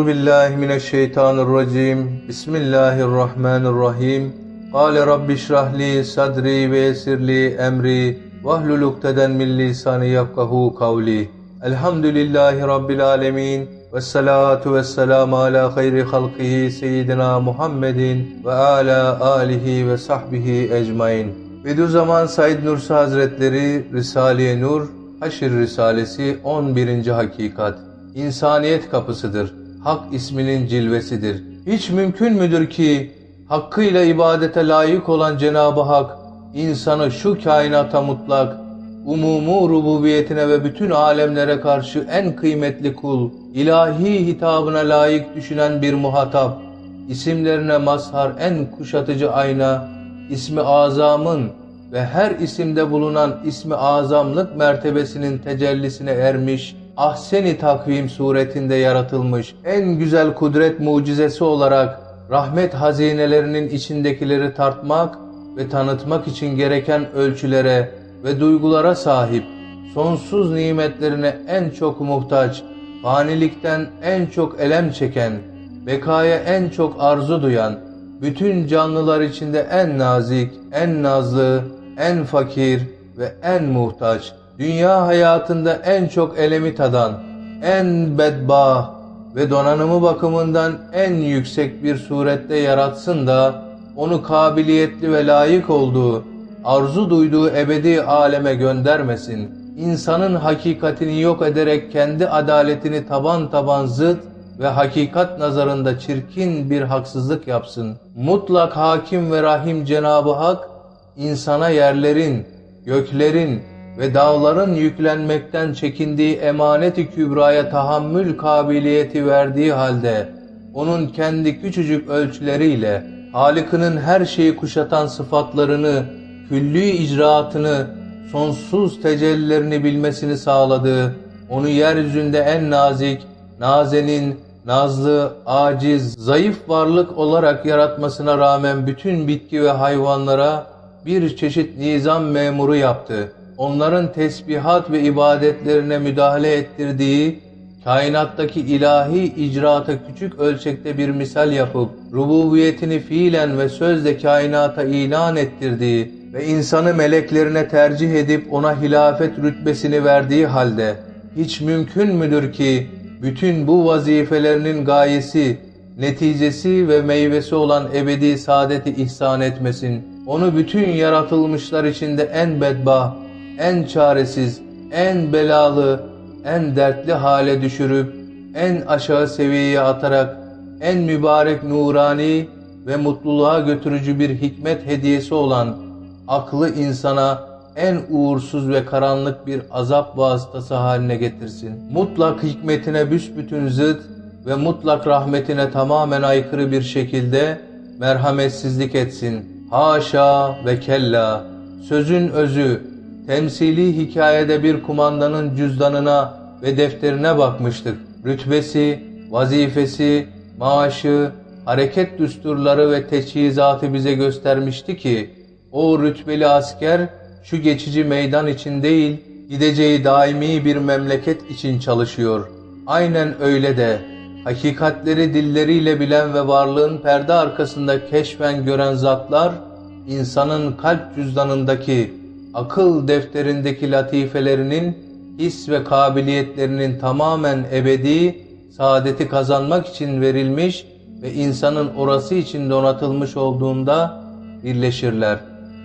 Euzu billahi mineşşeytanirracim. Bismillahirrahmanirrahim. Kale rabbi şrah li sadri ve yessir li emri vahlul ukdeden min lisani yefkahu kavli. Elhamdülillahi rabbil alamin. Ve salatu ve selamu ala hayri halkihi seyyidina Muhammedin ve ala alihi ve sahbihi ecmain. Bediüzzaman Said Nursi Hazretleri Risale-i Nur Haşr Risalesi 11. Hakikat İnsaniyet kapısıdır. Hak isminin cilvesidir. Hiç mümkün müdür ki hakkıyla ibadete layık olan Cenab-ı Hak insanı şu kainata mutlak, umumu rububiyetine ve bütün alemlere karşı en kıymetli kul, ilahi hitabına layık düşünen bir muhatap, isimlerine mazhar en kuşatıcı ayna, ismi azamın ve her isimde bulunan ismi azamlık mertebesinin tecellisine ermiş, ahseni takvim suretinde yaratılmış, en güzel kudret mucizesi olarak rahmet hazinelerinin içindekileri tartmak ve tanıtmak için gereken ölçülere ve duygulara sahip, sonsuz nimetlerine en çok muhtaç, fanilikten en çok elem çeken, bekaya en çok arzu duyan, bütün canlılar içinde en nazik, en nazlı, en fakir ve en muhtaç, dünya hayatında en çok elemi tadan, en bedbah ve donanımı bakımından en yüksek bir surette yaratsın da onu kabiliyetli ve layık olduğu, arzu duyduğu ebedi aleme göndermesin. İnsanın hakikatini yok ederek kendi adaletini taban taban zıt ve hakikat nazarında çirkin bir haksızlık yapsın. Mutlak hakim ve rahim Cenab-ı Hak, insana yerlerin, göklerin ve dağların yüklenmekten çekindiği emaneti kübraya tahammül kabiliyeti verdiği halde, onun kendi küçücük ölçüleriyle, Halık'ının her şeyi kuşatan sıfatlarını, külli icraatını, sonsuz tecellilerini bilmesini sağladığı, onu yeryüzünde en nazik, nazenin, nazlı, aciz, zayıf varlık olarak yaratmasına rağmen bütün bitki ve hayvanlara bir çeşit nizam memuru yaptı. Onların tesbihat ve ibadetlerine müdahale ettirdiği, kainattaki ilahi icraata küçük ölçekte bir misal yapıp, rububiyetini fiilen ve sözle kainata ilan ettirdiği ve insanı meleklerine tercih edip ona hilafet rütbesini verdiği halde, hiç mümkün müdür ki, bütün bu vazifelerinin gayesi, neticesi ve meyvesi olan ebedi saadeti ihsan etmesin. Onu bütün yaratılmışlar içinde en bedbah, en çaresiz, en belalı, en dertli hale düşürüp, en aşağı seviyeye atarak, en mübarek nurani ve mutluluğa götürücü bir hikmet hediyesi olan aklı insana en uğursuz ve karanlık bir azap vasıtası haline getirsin. Mutlak hikmetine büsbütün zıt ve mutlak rahmetine tamamen aykırı bir şekilde merhametsizlik etsin. Haşa ve kella, sözün özü, temsili hikayede bir kumandanın cüzdanına ve defterine bakmıştık. Rütbesi, vazifesi, maaşı, hareket düsturları ve teçhizatı bize göstermişti ki, o rütbeli asker şu geçici meydan için değil, gideceği daimi bir memleket için çalışıyor. Aynen öyle de hakikatleri dilleriyle bilen ve varlığın perde arkasında keşfen gören zatlar, insanın kalp cüzdanındaki, akıl defterindeki latifelerinin, his ve kabiliyetlerinin tamamen ebedi, saadeti kazanmak için verilmiş ve insanın orası için donatılmış olduğunda birleşirler.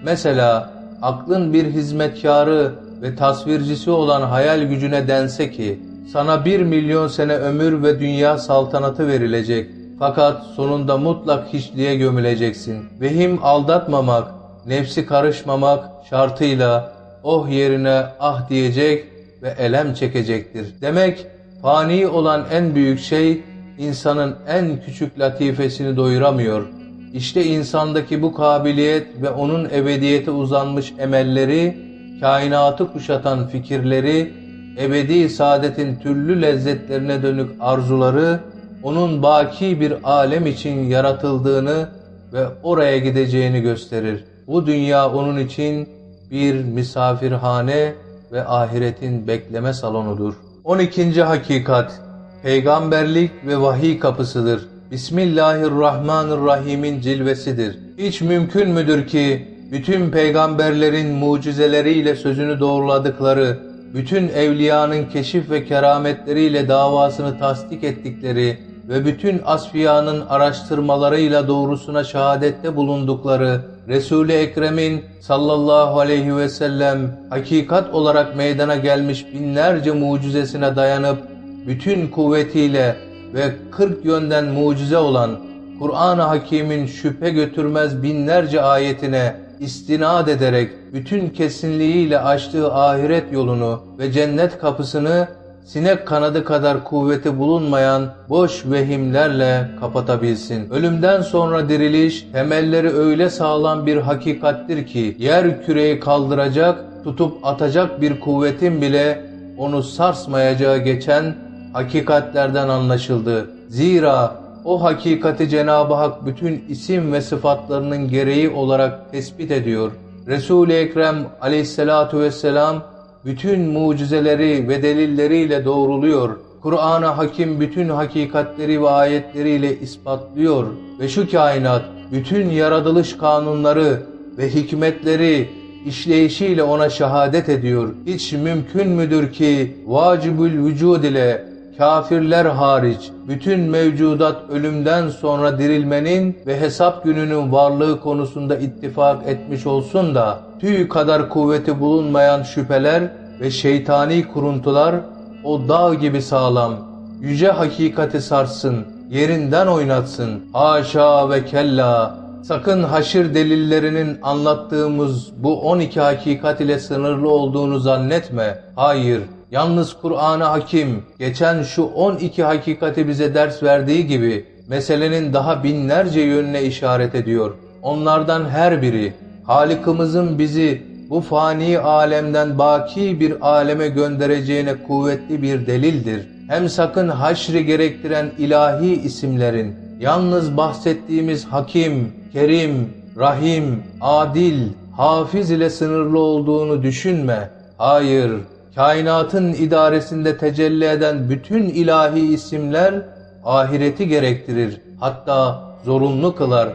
Mesela aklın bir hizmetkarı ve tasvircisi olan hayal gücüne dense ki, sana bir milyon sene ömür ve dünya saltanatı verilecek. Fakat sonunda mutlak hiçliğe gömüleceksin. Vehim aldatmamak, nefsi karışmamak şartıyla oh yerine ah diyecek ve elem çekecektir. Demek fani olan en büyük şey insanın en küçük latifesini doyuramıyor. İşte insandaki bu kabiliyet ve onun ebediyete uzanmış emelleri, kainatı kuşatan fikirleri, ebedi saadetin türlü lezzetlerine dönük arzuları, onun baki bir alem için yaratıldığını ve oraya gideceğini gösterir. Bu dünya onun için bir misafirhane ve ahiretin bekleme salonudur. 12. Hakikat peygamberlik ve vahiy kapısıdır. Bismillahirrahmanirrahim'in cilvesidir. Hiç mümkün müdür ki bütün peygamberlerin mucizeleriyle sözünü doğruladıkları, bütün evliyanın keşif ve kerametleriyle davasını tasdik ettikleri ve bütün asfiyanın araştırmalarıyla doğrusuna şehadette bulundukları Resul-i Ekrem'in sallallahu aleyhi ve sellem hakikat olarak meydana gelmiş binlerce mucizesine dayanıp bütün kuvvetiyle ve 40 yönden mucize olan Kur'an-ı Hakîm'in şüphe götürmez binlerce ayetine istinad ederek bütün kesinliğiyle açtığı ahiret yolunu ve cennet kapısını sinek kanadı kadar kuvveti bulunmayan boş vehimlerle kapatabilsin. Ölümden sonra diriliş temelleri öyle sağlam bir hakikattir ki yer küreyi kaldıracak, tutup atacak bir kuvvetin bile onu sarsmayacağı geçen hakikatlerden anlaşıldı. Zira o hakikati Cenab-ı Hak bütün isim ve sıfatlarının gereği olarak tespit ediyor. Resul-i Ekrem aleyhissalatu vesselam bütün mucizeleri ve delilleriyle doğruluyor. Kur'an-ı Hakim bütün hakikatleri ve ayetleriyle ispatlıyor ve şu kainat bütün yaratılış kanunları ve hikmetleri işleyişiyle ona şehadet ediyor. Hiç mümkün müdür ki vacibül vücud ile kafirler hariç bütün mevcudat ölümden sonra dirilmenin ve hesap gününün varlığı konusunda ittifak etmiş olsun da tüy kadar kuvveti bulunmayan şüpheler ve şeytani kuruntular o dağ gibi sağlam, yüce hakikati sarsın, yerinden oynatsın. Haşa ve kella, sakın haşir delillerinin anlattığımız bu 12 hakikat ile sınırlı olduğunu zannetme. Hayır, Yalnız Kur'an-ı Hakim geçen şu 12 hakikati bize ders verdiği gibi meselenin daha binlerce yönüne işaret ediyor. Onlardan her biri Halık'ımızın bizi bu fani alemden baki bir aleme göndereceğine kuvvetli bir delildir. Hem sakın haşri gerektiren ilahi isimlerin yalnız bahsettiğimiz Hakim, Kerim, Rahim, Adil, Hafiz ile sınırlı olduğunu düşünme. Hayır, kainatın idaresinde tecelli eden bütün ilahi isimler ahireti gerektirir. Hatta zorunlu kılar.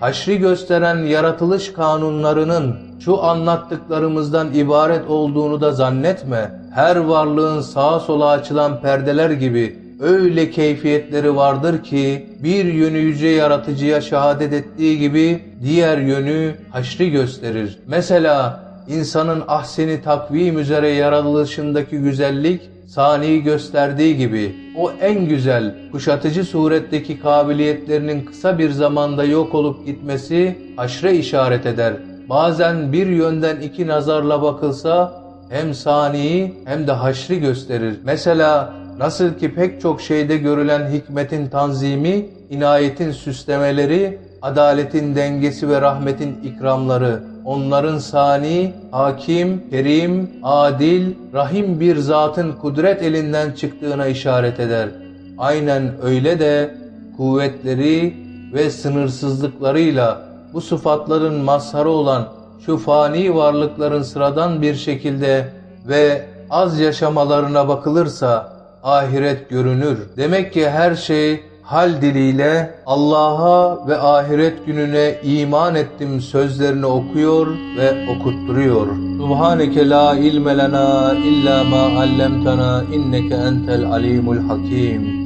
Haşri gösteren yaratılış kanunlarının şu anlattıklarımızdan ibaret olduğunu da zannetme. Her varlığın sağa sola açılan perdeler gibi öyle keyfiyetleri vardır ki bir yönü yüce yaratıcıya şehadet ettiği gibi diğer yönü haşri gösterir. Mesela insanın ahseni takvim üzere yaratılışındaki güzellik sani gösterdiği gibi o en güzel kuşatıcı suretteki kabiliyetlerinin kısa bir zamanda yok olup gitmesi haşre işaret eder. Bazen bir yönden iki nazarla bakılsa hem sani hem de haşri gösterir. Mesela nasıl ki pek çok şeyde görülen hikmetin tanzimi, inayetin süslemeleri, adaletin dengesi ve rahmetin ikramları, onların sani, hakim, kerim, adil, rahim bir zatın kudret elinden çıktığına işaret eder. Aynen öyle de kuvvetleri ve sınırsızlıklarıyla bu sıfatların mazharı olan şu fani varlıkların sıradan bir şekilde ve az yaşamalarına bakılırsa ahiret görünür. Demek ki her şey hal diliyle Allah'a ve ahiret gününe iman ettim sözlerini okuyor ve okutturuyor. Subhaneke la ilme lena illa ma allamtana inneke entel alimul hakim.